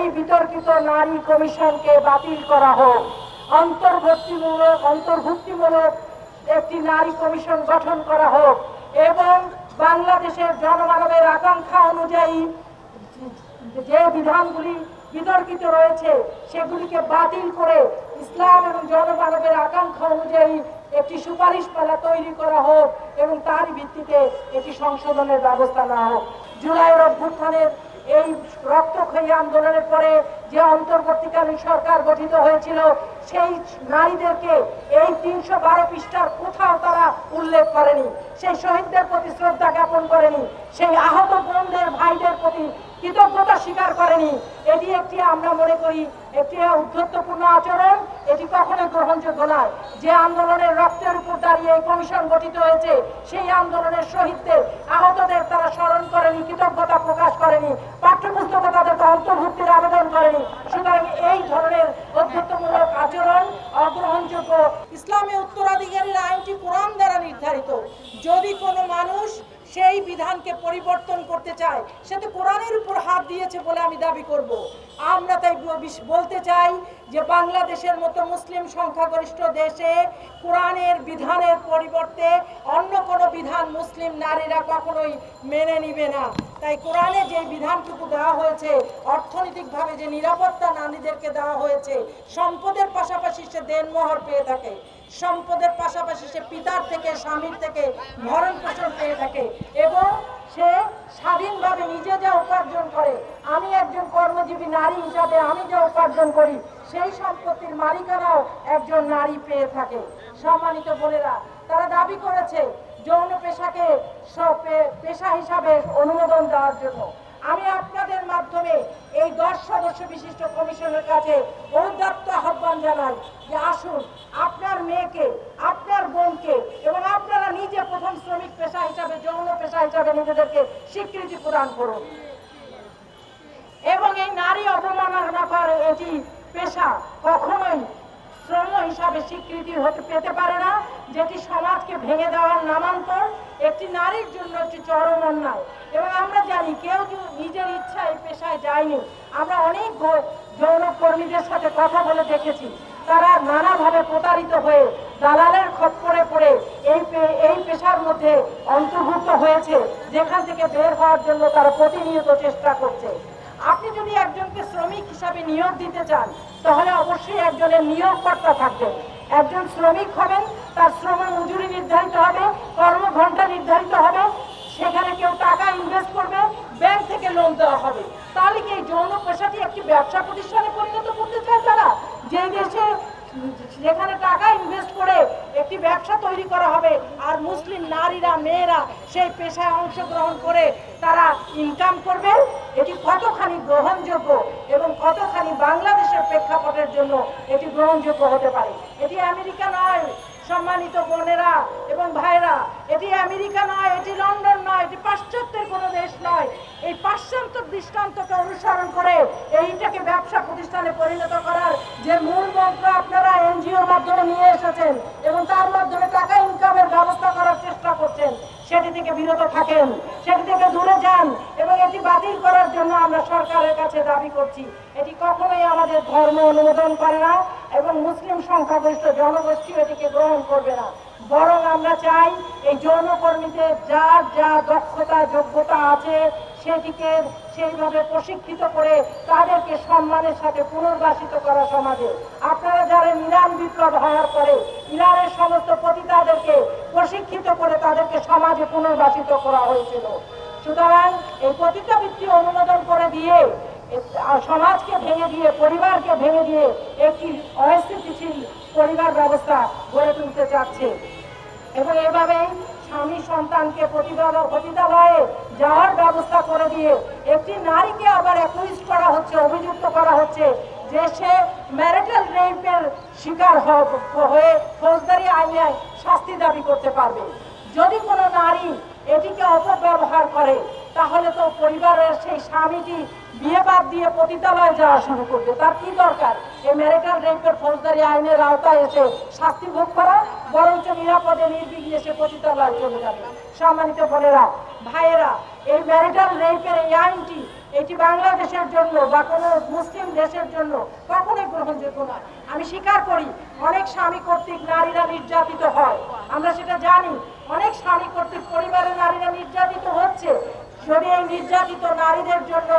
এই বিতর্কিত নারী কমিশনকে বাতিল করা হোক। অন্তর্ভুক্তিমূলক অন্তর্ভুক্তিমূলক একটি নারী কমিশন গঠন করা হোক এবং বাংলাদেশের জনমানবের আকাঙ্ক্ষা অনুযায়ী যে বিধানগুলি বিতর্কিত রয়েছে, সেগুলিকে বাতিল করে ইসলাম এবং জনমানবের আকাঙ্ক্ষা অনুযায়ী একটি সুপারিশ পালা তৈরি করা হোক এবং তার ভিত্তিতে একটি সংশোধনের ব্যবস্থা নেওয়া হোক। জুলাইয়ের অভ্যুত্থানের এই রক্তক্ষয়ী আন্দোলনের পরে যে অন্তর্বর্তীকালীন সরকার গঠিত হয়েছিল, সেই নারীদেরকে এই তিনশো বারো পৃষ্ঠার কোথাও তারা উল্লেখ করেনি। সেই শহীদদের প্রতি শ্রদ্ধা জ্ঞাপন করেনি। সেই আহত বোনদের, ভাইদের প্রতি কৃতজ্ঞতা স্বীকার করেনি। এটি একটি আমরা মনে করি একটি উদ্ধত্তপূর্ণ আচরণ। এটি কখনো গ্রহণযোগ্য নয়। যে আন্দোলনের রক্তের উপর কমিশন গঠিত হয়েছে, সেই আন্দোলনের শহীদদের আহতদের তারা স্মরণ করেনি, কৃতজ্ঞতা প্রকাশ করেনি, পাঠ্যপুস্তকে তাদের অন্তর্ভুক্তির আবেদন করেনি। সুতরাং এই ধরনের অধ্যত্তমূলক আচরণ অগ্রহণযোগ্য। ইসলামী উত্তরাধিকারীর আইনটি কোরআন দ্বারা নির্ধারিত। যদি কোনো মানুষ সেই বিধানকে পরিবর্তন করতে চায় সে তো কোরআনের উপর হাত দিয়েছে বলে আমি দাবি করব। আমরা তাই বলতে চাই যে বাংলাদেশের মতো মুসলিম সংখ্যাগরিষ্ঠ দেশে কোরআনের বিধানের পরিবর্তে অন্য কোনো বিধান মুসলিম নারীরা কখনোই মেনে নিবে না। তাই কোরআনে যে বিধানটুকু দেওয়া হয়েছে, অর্থনৈতিকভাবে যে নিরাপত্তা নারীদেরকে দেওয়া হয়েছে, সম্পদের পাশাপাশি সে দেনমোহর পেয়ে থাকে, সম্পদের পাশাপাশি সে পিতার থেকে, স্বামীর থেকে ভরণ পোষণ পেয়ে থাকে এবং সে স্বাধীনভাবে নিজে যা উপার্জন করে, আমি একজন কর্মজীবী নারী হিসাবে আমি যা উপার্জন করি, সেই সম্পত্তির মালিকানাও একজন নারী পেয়ে থাকে। সম্মানিত বোনেরা, তারা দাবি করেছে যৌন পেশাকে পেশা হিসাবে অনুমোদন দেওয়ার জন্য। আমি আপনাদের মাধ্যমে এই দশ সদস্য বিশিষ্ট কমিশনের কাছে ঔদাত্ত আহ্বান জানাই যে আসুন, আপনার মেয়েকে, আপনার বোনকে এবং আপনারা নিজে প্রথম শ্রমিক পেশা হিসাবে, যৌন পেশা হিসাবে নিজেদেরকে স্বীকৃতি প্রদান করুন। এবং এই নারী অবমাননা করে এটি পেশা কখনোই শ্রম হিসাবে স্বীকৃতি হতে পেতে পারে না, যেটি সমাজকে ভেঙে দেওয়ার নামান্তর একটি নারীর জন্য একটি চরম অন্যায়। এবং আমরা জানি কেউ নিজের ইচ্ছা এই পেশায় যায়নি। আমরা অনেক যৌন কর্মীদের সাথে কথা বলে দেখেছি। তারা নানাভাবে প্রতারিত হয়ে দালালের খপ্পরে পড়ে এই এই পেশার মধ্যে অন্তর্ভুক্ত হয়েছে। যেখান থেকে বের হওয়ার জন্য তারা প্রতিনিয়ত চেষ্টা করছে। আপনি যদি একজনকে শ্রমিক হিসাবে নিয়োগ দিতে চান, তাহলে অবশ্যই একজনের নিয়োগকর্তা থাকবেন একজন শ্রমিক হবেন, তার শ্রম মজুরি নির্ধারিত হবে, কর্মঘণ্টা নির্ধারিত হবে, সেখানে কেউ টাকা ইনভেস্ট করবে ব্যাংক থেকে লোন দেওয়া হবে। তাহলে কি এই যৌন পেশাটি একটি ব্যবসা প্রতিষ্ঠানে পরিণত করতে চায় তারা? যে দেশে যেখানে টাকা ইনভেস্ট করে একটি ব্যবসা তৈরি করা হবে, আর মুসলিম নারীরা, মেয়েরা সেই পেশায় অংশগ্রহণ করে তারা ইনকাম করবে এটি কতখানি গ্রহণযোগ্য এবং কতখানি বাংলাদেশের প্রেক্ষাপটের জন্য এটি গ্রহণযোগ্য হতে পারে? এটি আমেরিকা নয়, সম্মানিত বোনেরা এবং ভাইরা। এটি আমেরিকা নয়, এটি লন্ডন নয়, এটি পাশ্চাত্যের কোনো দেশ নয়। এই পাশ্চাত্য দৃষ্টান্তকে অনুসরণ করে এইটাকে ব্যবসা প্রতিষ্ঠানে পরিণত করার যে মূল মন্ত্র আপনারা এনজিওর মাধ্যমে নিয়ে এসেছেন এবং তার মাধ্যমে টাকা ইনকামের ব্যবস্থা করার চেষ্টা করছেন, সেটি থেকে বিরত থাকেন, সেটি থেকে দূরে যান। এটি বাতিল করার জন্য আমরা সরকারের কাছে দাবি করছি। এটি কখনোই আমাদের ধর্ম অনুমোদন করে না এবং মুসলিম সংখ্যাগরিষ্ঠ জনগোষ্ঠী এটিকে গ্রহণ করবে না। বরং আমরা চাই এই যৌনকর্মীদের যার যা দক্ষতা, যোগ্যতা আছে সেটিকে সেইভাবে প্রশিক্ষিত করে তাদেরকে সম্মানের সাথে পুনর্বাসিত করা সমাজে। আপনারা যারা ইরান বিপ্লব হওয়ার পরে ইরানের সমস্ত পতিতাদেরকে প্রশিক্ষিত করে তাদেরকে সমাজে পুনর্বাসিত করা হয়েছিল। সুতরাং এই পতিতাবৃত্তি অনুমোদন করে দিয়ে সমাজকে ভেঙে দিয়ে, পরিবারকে ভেঙে দিয়ে একটি অস্থিতিশীল পরিবার ব্যবস্থা গড়ে তুলতে চাচ্ছে এবং এভাবেই স্বামী সন্তানকে পতিতালয়ে যাওয়ার ব্যবস্থা করে দিয়ে একটি নারীকে আবার অ্যাকুইজ করা হচ্ছে, অভিযুক্ত করা হচ্ছে যে সে ম্যারিটাল রেপের শিকার হয়ে ফৌজদারি আইনে শাস্তি দাবি করতে পারবে। যদি কোনো নারী এটিকে অপব্যবহার করে। তাহলে তো পরিবারের সেই স্বামীটি বিয়ে বাদ দিয়ে পতিতালয়ে যাওয়া শুরু করবে। তার কি দরকার? এই ম্যারিটাল রেপের ফৌজদারি আইনের আওতায় এসে শাস্তি ভোগ করা, বরঞ্চ নিরাপদে নির্বিঘ্নে সে পতিতালয়ে চলে যাবে। সম্মানিত বোনেরা, ভাইয়েরা, এই ম্যারিটাল রেপের এই আইনটি এটি বাংলাদেশের জন্য বা কোনো মুসলিম দেশের জন্য কখনোই গ্রহণযোগ্য নয় আমি স্বীকার করি, অনেক স্বামী কর্তৃক নারীরা নির্যাতিত হয়। আমরা সেটা জানি, অনেক স্বামী কর্তৃক পরিবারের নারীরা নির্যাতিত হচ্ছে। এই নির্যাতিত নারীদের জন্য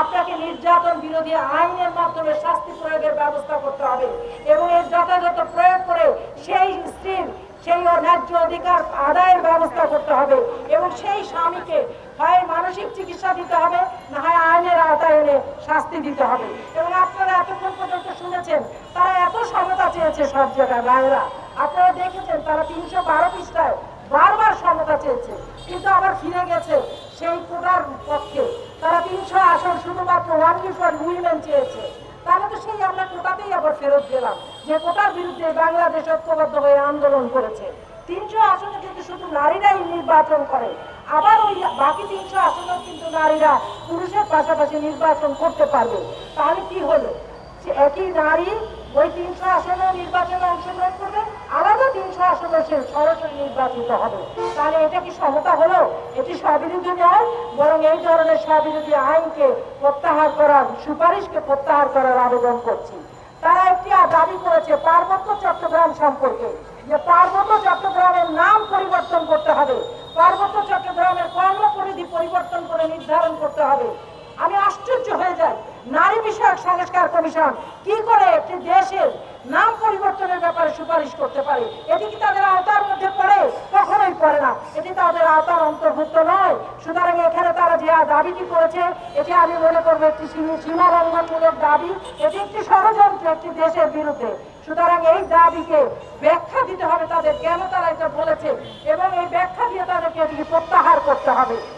আপনাকে নির্যাতন বিরোধী আইনের মাধ্যমে শাস্তি প্রয়োগের ব্যবস্থা করতে হবে এবং এর যথাযথ প্রয়োগ করে সেই স্ত্রীর সেই ন্যায্য অধিকার আদায়ের ব্যবস্থা করতে হবে এবং সেই স্বামীকে হয় মানসিক চিকিৎসা দিতে হবে, না হয় আইনের আওতায় এনে শাস্তি দিতে হবে। এবং আপনারা এতক্ষণ পর্যন্ত শুনেছেন, তারা এত সমতা চেয়েছে সব জায়গায় ভাইরা আপনারা দেখেছেন, তারা তিনশো বারো পৃষ্ঠায় বারবার সমতা চেয়েছে। কিন্তু আবার ফিরে গেছে। তিনশো শুধুমাত্র ওয়ান ফর উইমেন চেয়েছে, তাহলে তো সেই আমরা কোটাতেই আবার ফেরত গেলাম, যে কোটার বিরুদ্ধে বাংলাদেশ ঐক্যবদ্ধ হয়ে আন্দোলন করেছে। তিনশো আসনে কিন্তু শুধু নারীরাই নির্বাচন করে, আবার ওই বাকি তিনশো আসনেও কিন্তু নারীরা পুরুষের পাশাপাশি নির্বাচন করতে পারবে, তাহলে কি হলো? একই নারী ওই তিনশো আসনে নির্বাচনে অংশগ্রহণ করবে আলাদা তিনশো আসনে সরাসরি নির্বাচিত হবে। তাহলে এটা কি সমতা হলো? এটি স্ববিরোধী নয়, বরং এই ধরনের স্ববিরোধী আইনকে প্রত্যাহার করার, সুপারিশকে প্রত্যাহার করার আবেদন করছি। তারা একটি দাবি করেছে পার্বত্য চট্টগ্রাম সম্পর্কে, যে পার্বত্য চট্টগ্রামের নাম পরিবর্তন করতে হবে। পার্বত্য চট্টগ্রামের কর্মপরিধি পরিবর্তন করে নির্ধারণ করতে হবে। আমি আশ্চর্য হয়ে যাই। বিষয়ক সংস্কার কমিশন। কি করে একটি দেশের নাম পরিবর্তনের ব্যাপারে সুপারিশ করতে পারে? এটি কি তাদের আওতার মধ্যে পড়ে? কখনোই পড়ে না। এটি তাদের আওতার অন্তর্ভুক্ত নয়। সুতরাং এখানে তারা যে দাবিটি করেছে, এটি আমি মনে করব একটি সীম- সীমালঙ্ঘনমূলক দাবি। এটি একটি ষড়যন্ত্র একটি দেশের বিরুদ্ধে। সুতরাং এই দাবিকে ব্যাখ্যা দিতে হবে তাদের। কেন তারা এটা বলেছে? এবং এই ব্যাখ্যা দিয়ে তাদেরকে এটিকে প্রত্যাহার করতে হবে।